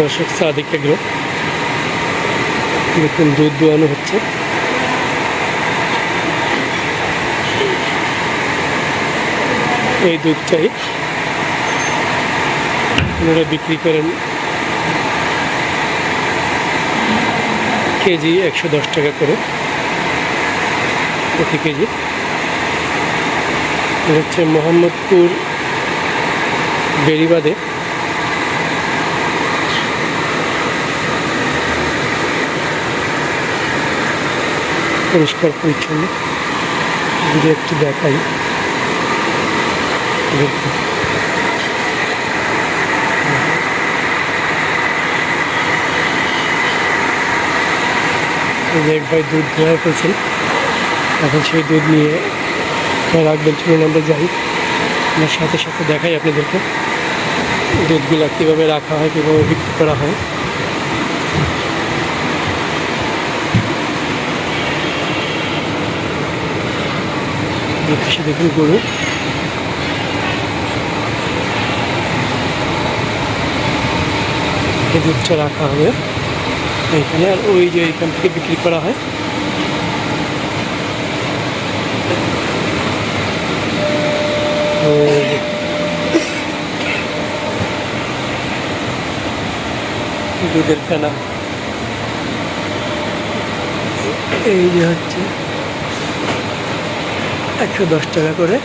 দর্শক সাদিক এগুলো দেখুন দুধ দোয়ানো হচ্ছে। এই দুধটাই ওনারা বিক্রি করেন কেজি একশো দশ টাকা করে, প্রতি কেজি। হচ্ছে মোহাম্মদপুর বেড়িবাদে পরিষ্কার পরিচ্ছন্ন। যদি একটু দেখাই। এক ভাই দুধ ধোয়া ফেলছেন এখন সেই দুধ নিয়ে রাখবেন, চলুন আমরা যাই। আমার সাথে সাথে দেখাই আপনাদেরকে। দুধগুলো কীভাবে রাখা হয়, কীভাবে বিক্রি করা হয়। পাশে দেখুন, গরু। এই দুধটা রাখা হবে এইখানে, আর ওই যে এইখান থেকে বিক্রি করা হয়। ওই যে। দুধের ফেনা। এই যে হচ্ছে একশো দশ টাকা করে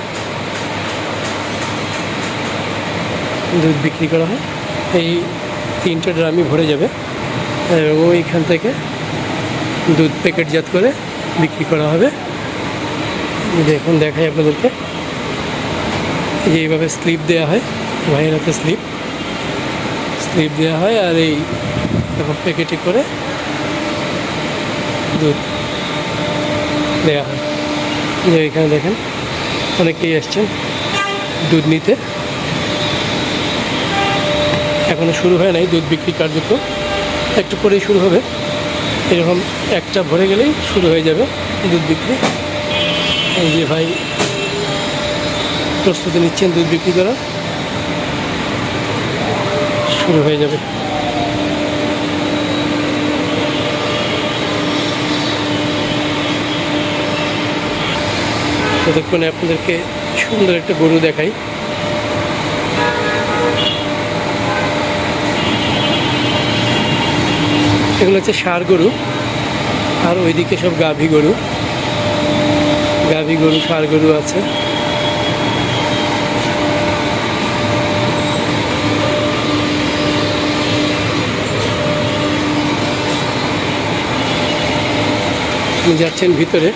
দুধ বিক্রি করা হয়। এই তিনটে ড্রামই ভরে যাবে। এবং ওইখান থেকে দুধ প্যাকেটজাত করে বিক্রি করা হবে। দেখুন, দেখাই আপনাদেরকে। এইভাবে স্লিপ দেওয়া হয়, ভাইয়ের হাতে স্লিপ। স্লিপ দেওয়া হয় আর এই এরকম প্যাকেটে করে দুধ দেওয়া হয়। যে এখানে দেখেন অনেকেই আসছেন দুধ নিতে। এখনও শুরু হয় নাই দুধ বিক্রি কার্যক্রম। একটু পরেই শুরু হবে। এরকম একটা ভরে গেলেই শুরু হয়ে যাবে দুধ বিক্রি। এই যে ভাই প্রস্তুতি নিচ্ছেন দুধ বিক্রি করা শুরু হয়ে যাবে। ততক্ষণে আপনাদেরকে সুন্দর একটা গরু দেখাই। এগুলো হচ্ছে ষাঁড় গরু, আর ওইদিকে সব গাভী গরু। গাভী গরু, ষাঁড় গরু আছে। যাচ্ছেন ভিতরে।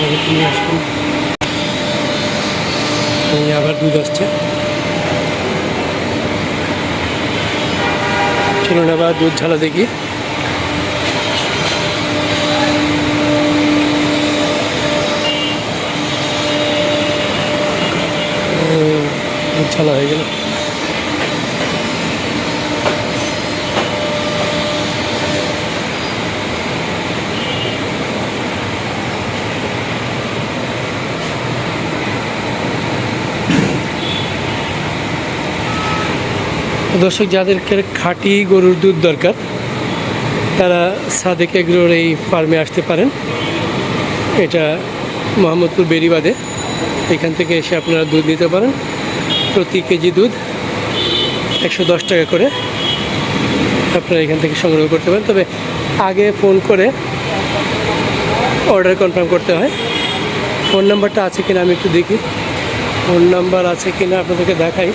নিয়ে আসবেন আবার দুধ আসছে। চলুন আবার দুধ ঝালা দেখি। ঝালা হয়ে গেল। দর্শক, যাদেরকে খাঁটি গরুর দুধ দরকার, তারা সাদেক এগ্রোর এই ফার্মে আসতে পারেন। এটা মোহাম্মদপুর বেরিবাদে এখান থেকে এসে আপনারা দুধ নিতে পারেন। প্রতি কেজি দুধ একশো দশ টাকা করে আপনারা এখান থেকে সংগ্রহ করতে পারেন। তবে আগে ফোন করে অর্ডার কনফার্ম করতে হয়। ফোন নাম্বারটা আছে কিনা আমি একটু দেখি। ফোন নাম্বার আছে কিনা আপনাদেরকে দেখাই।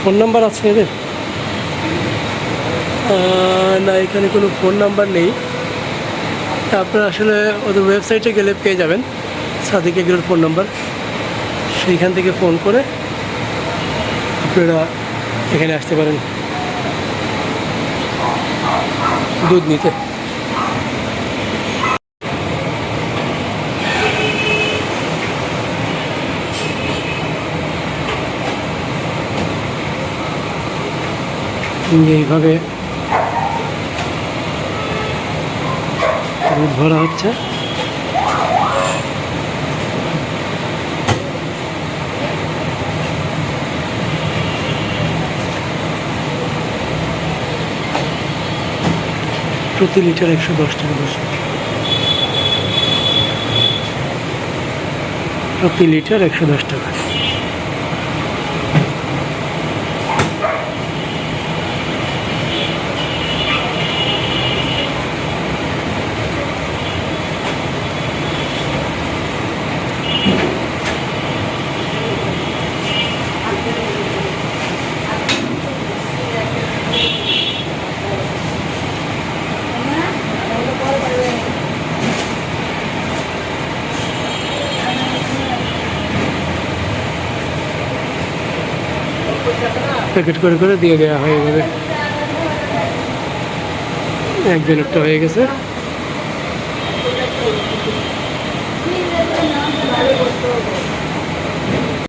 ফোন নাম্বার আছে এদের? না, এখানে কোনো ফোন নাম্বার নেই। আপনারা আসলে ওদের ওয়েবসাইটে গেলে পেয়ে যাবেন। সাদিক এগুলোর ফোন নাম্বার। সেইখান থেকে ফোন করে আপনারা এখানে আসতে পারেন। দুধ নিতে। এইভাবে দুধ ভরা হচ্ছে। প্রতি লিটার একশো দশ টাকা দশ। প্রতি লিটার একশো দশ টাকা। প্যাকেট করে করে দিয়ে দেওয়া হয় এভাবে একটা হয়ে গেছে।